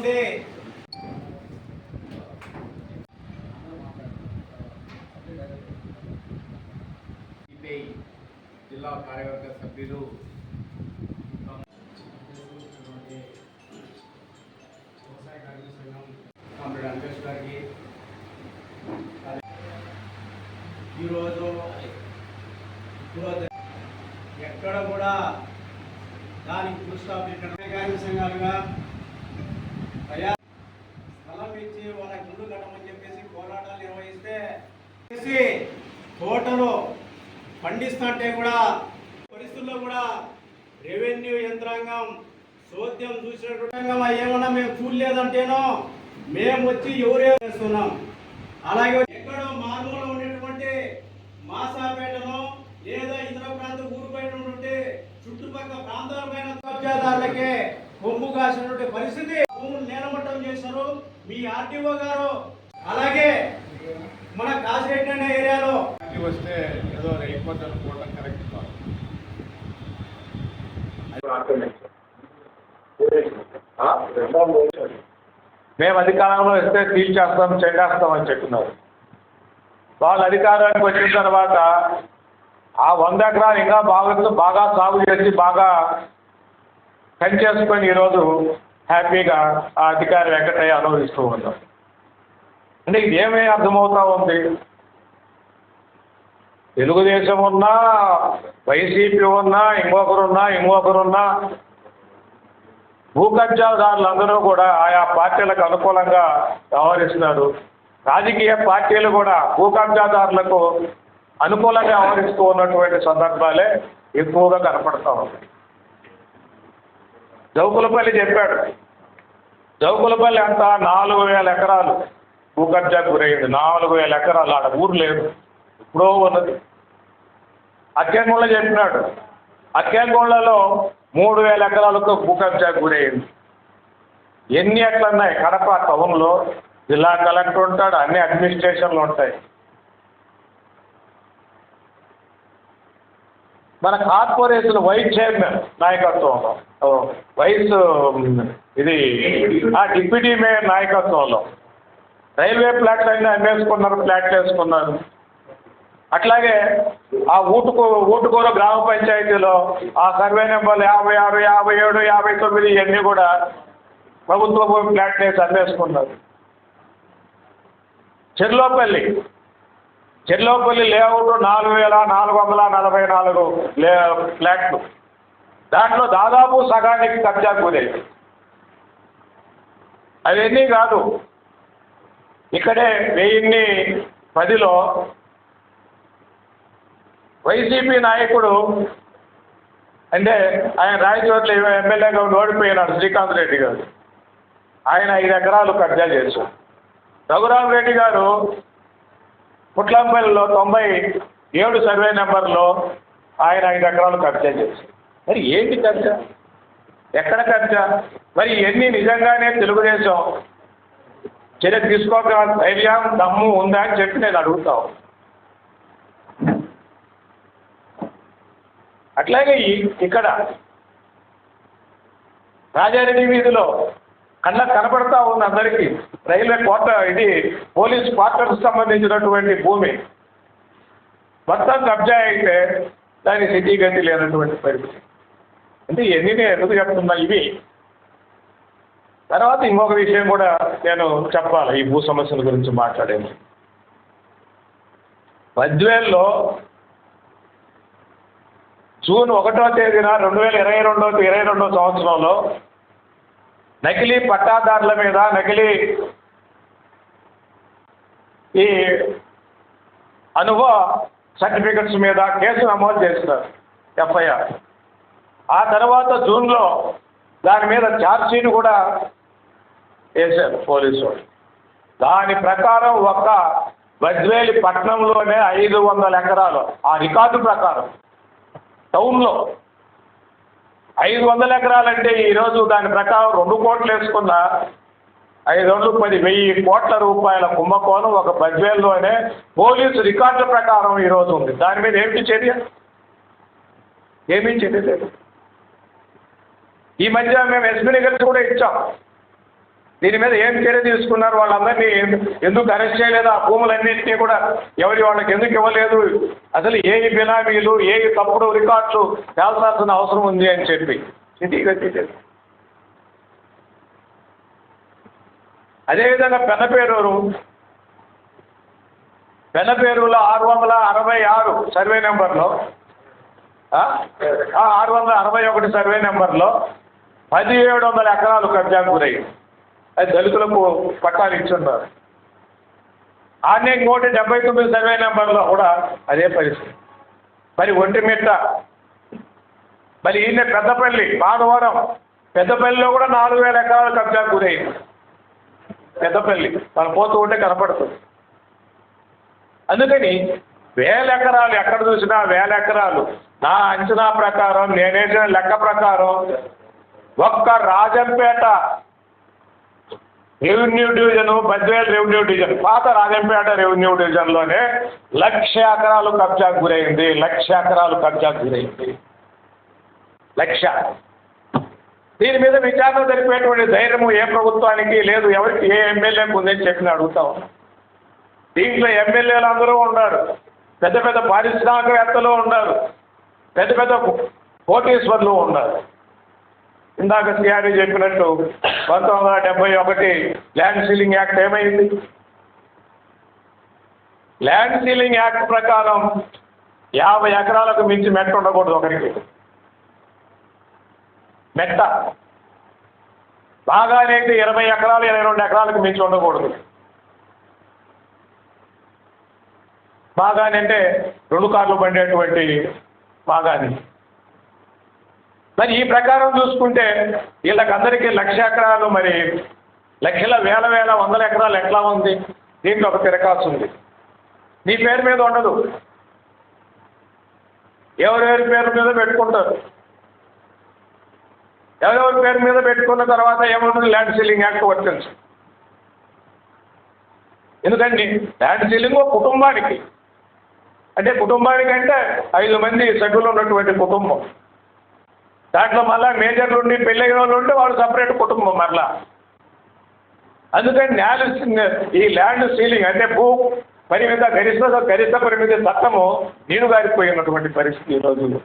ఉంది జిల్లా కార్యవర్గ సభ్యులు వ్యవసాయ కార్మిక సంఘం కామ్రేడ్ అంబేష్ గారికి. ఈరోజు ఎక్కడ కూడా దానికి పురుషాభికరణ కార్మిక సంఘాలుగా అయ్యా స్థలం ఇచ్చి వాళ్ళ ఇల్లు కట్టమని చెప్పేసి పోరాటాలు నిర్వహిస్తే చేసి తోటలో పండిస్తుంటే కూడా పరిస్థితుల్లో కూడా రెవెన్యూ యంత్రాంగం సోద్యం చూసినట్టు ఏమన్నా మేము చూడలేదంటేనో మేము వచ్చి ఎవరే చేస్తున్నాం? అలాగే ఎక్కడో మానవులు ఉండేటువంటి మాసాపేటలో లేదా ఇతర ప్రాంత ఊరు బయట ఉంటే చుట్టుపక్కల ప్రాంతాల పైన కబ్జాదారులకే కొమ్ము కాసినటువంటి పరిస్థితి. చేశారు మీ ఆర్టీఓ గారు అలాగే మన కాసిరెడ్డి అనే ఏరియాలో. వస్తే ఏదో అయిపోతుంది అనుకోవడం కరెక్ట్ కాదు. మేము అధికారంలో వస్తే తీల్చేస్తాం చెండేస్తాం అని చెప్పినారు. వాళ్ళు అధికారానికి వచ్చిన తర్వాత ఆ వంద ఎకరాలు ఇంకా బాగా బాగా సాగు చేసి బాగా పనిచేసుకొని ఈరోజు హ్యాపీగా ఆ అధికారి వెంకటయ్య అనుభవిస్తూ ఉన్నాం అంటే ఇదేమీ అర్థమవుతా ఉంది? తెలుగుదేశం ఉన్నా వైసీపీ ఉన్నా ఇంకొకరున్నా ఇంకొకరున్నా భూ కబ్జాదారులందరూ కూడా ఆయా పార్టీలకు అనుకూలంగా వ్యవహరిస్తున్నారు. రాజకీయ పార్టీలు కూడా భూ కబ్జాదారులకు అనుకూలంగా వ్యవహరిస్తూ ఉన్నటువంటి సందర్భాలే ఎక్కువగా కనపడతా ఉన్నాయి. జౌకులపల్లి చెప్పాడు జౌకులపల్లి అంతా నాలుగు వేల ఎకరాలు. భూ గురైంది నాలుగు వేల ఎకరాలు. ఆడ ఊరు లేదు. ఎప్పుడో ఉన్నది. అక్కేంగుళ్ళ చెప్పినాడు. అక్కేంగుళ్ళలో మూడు వేల ఎకరాలకు భూ గురైంది ఎన్ని ఎట్లున్నాయి కడప టౌన్లో జిల్లా కలెక్టర్ ఉంటాడు. అన్ని అడ్మినిస్ట్రేషన్లు ఉంటాయి. మన కార్పొరేషన్ వైస్ చైర్మన్ నాయకత్వంలో. వైస్ ఇది ఆ డిప్యూటీ మేయర్ నాయకత్వంలో. రైల్వే ఫ్లాట్లు అన్నీ అమ్మేసుకున్నారు ఫ్లాట్లు వేసుకున్నారు. అట్లాగే ఆ ఊటుకూ ఊటుకూర గ్రామ పంచాయతీలో ఆ సర్వే నెంబర్లు యాభై ఆరు యాభై ఏడు యాభై తొమ్మిది ఇవన్నీ కూడా ప్రభుత్వ భూమి ఫ్లాట్లు వేసి అమ్మేసుకున్నారు. చెర్లోపల్లి. చెర్లోపల్లి లేఅవుట్ నాలుగు వేల నాలుగు వందల నలభై నాలుగు లే ఫ్లాట్లు. దాంట్లో దాదాపు సగానికి కబ్జా గురయ్యి అవన్నీ కాదు. ఇక్కడే వెయ్యిన్ని పదిలో వైసీపీ నాయకుడు అంటే ఆయన రాయచోట్ల ఎమ్మెల్యేగా ఓడిపోయినాడు శ్రీకాంత్ రెడ్డి గారు. ఆయన ఐదు ఎకరాలు కబ్జా చేశారు. రఘురామ్ రెడ్డి గారు పుట్లంపల్లిలో తొంభై ఏడు సర్వే నెంబర్లో ఆయన ఐదు ఎకరాలు కబ్జా చేశారు. మరి ఏంటి కబ్జా ఎక్కడ ఖర్చ మరి ఇవన్నీ నిజంగానే తెలుగుదేశం. చర్య తీసుకోక ధైర్యం దమ్ము ఉందా అని చెప్పి నేను అడుగుతావు అట్లాగే ఈ- ఇక్కడ రాజారెడ్డి వీధిలో కళ్ళకు కనపడతా ఉంది అందరికీ. రైల్వే క్వార్టర్ ఇది పోలీస్ క్వార్టర్స్ సంబంధించినటువంటి భూమి. మొత్తం కబ్జా అయితే దాని సిటీ గతి లేనటువంటి పరిస్థితి. అంటే ఎన్ని ఎందుకు చెప్తున్నా ఇవి. తర్వాత ఇంకొక విషయం కూడా నేను చెప్పాలి ఈ భూ సమస్యల గురించి మాట్లాడేది. పద్వేల్లో జూన్ ఒకటో తేదీన రెండు వేల ఇరవై రెండో ఇరవై రెండో సంవత్సరంలో నకిలీ పట్టాదారుల మీద నకిలీ ఈ అనుభవ సర్టిఫికెట్స్ మీద కేసు నమోదు చేస్తారు ఎఫ్ఐఆర్. ఆ తర్వాత జూన్లో దాని మీద ఛార్జ్షీట్ కూడా వేశారు పోలీసు వాళ్ళు. దాని ప్రకారం ఒక బజ్వేలి పట్టణంలోనే ఐదు వందల ఎకరాలు ఆ రికార్డు ప్రకారం టౌన్లో ఐదు వందల ఎకరాలంటే ఈరోజు దాని ప్రకారం రెండు కోట్లు వేసుకున్న ఐదు వందలు పది వెయ్యి కోట్ల రూపాయల కుంభకోణం ఒక బజ్వేల్లోనే పోలీసు రికార్డుల ప్రకారం ఈరోజు ఉంది. దాని మీద ఏమిటి చర్య? ఏమీ చర్య లేదు. ఈ మధ్య మేము ఎస్పీ కలిసి కూడా ఇచ్చాం. దీని మీద ఏం చర్య తీసుకున్నారు వాళ్ళందరినీ ఎందుకు అరెస్ట్ చేయలేదు? ఆ భూములన్నింటినీ కూడా ఎవరి వాళ్ళకి ఎందుకు ఇవ్వలేదు? అసలు ఏ బినామీలు ఏ తప్పుడు రికార్డ్స్ తేల్చాల్సిన అవసరం ఉంది అని చెప్పి. సిటీగా అదేవిధంగా పెనపేరూరు పెనపేరులో ఆరు వందల అరవై ఆరు సర్వే నెంబర్లో ఆరు వందల అరవై ఒకటి సర్వే నెంబర్లో పదిహేడు వందల ఎకరాలు కబ్జాకు గురయ్యి అది దళితులకు పట్టాలు ఇచ్చున్నారు. ఆన్నే ఇంకోటి డెబ్బై తొమ్మిది సర్వే నెంబర్లో కూడా అదే పరిస్థితి. మరి ఒంటిమిట్ట మరి ఈయన పెద్దపల్లి పాడవరం పెద్దపల్లిలో కూడా నాలుగు వేల ఎకరాలు కబ్జాకు గురయ్యింది పెద్దపల్లి మనం పోతూ ఉంటే కనపడుతుంది. అందుకని వేల ఎకరాలు ఎక్కడ చూసినా వేల ఎకరాలు. నా అంచనా ప్రకారం నేనేసిన లెక్క ప్రకారం ఒక్క Rajampet revenue division Badvel revenue division పాత రాజంపేట రెవెన్యూ డివిజన్లోనే లక్ష ఎకరాలు కబ్జాకు గురైంది లక్ష ఎకరాలు కబ్జాకు గురైంది. లక్ష. దీని మీద విచారణ జరిపేటువంటి ధైర్యము ఏ ప్రభుత్వానికి లేదు ఎవరికి ఏ ఎమ్మెల్యేకు ఉందని చెప్పి అడుగుతాం. దీంట్లో ఎమ్మెల్యేలు అందరూ ఉన్నారు. పెద్ద పెద్ద పారిశ్రామికవేత్తలు ఉన్నారు. పెద్ద పెద్ద కోటీశ్వర్లు ఉన్నారు. ఇందాక సిఆర్ఈ చెప్పినట్టు పంతొమ్మిది వందల డెబ్బై ఒకటి ల్యాండ్ సీలింగ్ యాక్ట్ ఏమైంది? ల్యాండ్ సీలింగ్ యాక్ట్ ప్రకారం యాభై ఎకరాలకు మించి మెట్ట ఉండకూడదు ఒకరికి. మెట్ట. బాగానైతే ఇరవై ఎకరాలు ఇరవై రెండు ఎకరాలకు మించి ఉండకూడదు. బాగానే అంటే రెండు కార్లు పండేటువంటి బాగాని. మరి ఈ ప్రకారం చూసుకుంటే వీళ్ళకందరికీ లక్ష ఎకరాలు మరి లక్షల వేల వేల వందల ఎకరాలు ఎట్లా ఉంది? దీంట్లో ఒక తిరకాసు ఉంది. నీ పేరు మీద ఉండదు. ఎవరెవరి పేరు మీద పెట్టుకుంటారు? ఎవరెవరి పేరు మీద పెట్టుకున్న తర్వాత ఏముంటుంది? ల్యాండ్ సీలింగ్ యాక్ట్ వర్తించు ఎందుకండి? ల్యాండ్ సీలింగ్ ఒక కుటుంబానికి. అంటే కుటుంబానికి అంటే ఐదు మంది సభ్యులు ఉన్నటువంటి కుటుంబం. దాంట్లో మళ్ళా మేజర్లు ఉండి పెళ్ళైన వాళ్ళు ఉంటే వాళ్ళు సపరేట్ కుటుంబం మరలా. అందుకని న్యాయ ఈ ల్యాండ్ సీలింగ్ అంటే భూ పరిమిత గరిష్ట గరిష్ట పరిమిత చట్టము నీరు గారిపోయినటువంటి పరిస్థితి ఈరోజు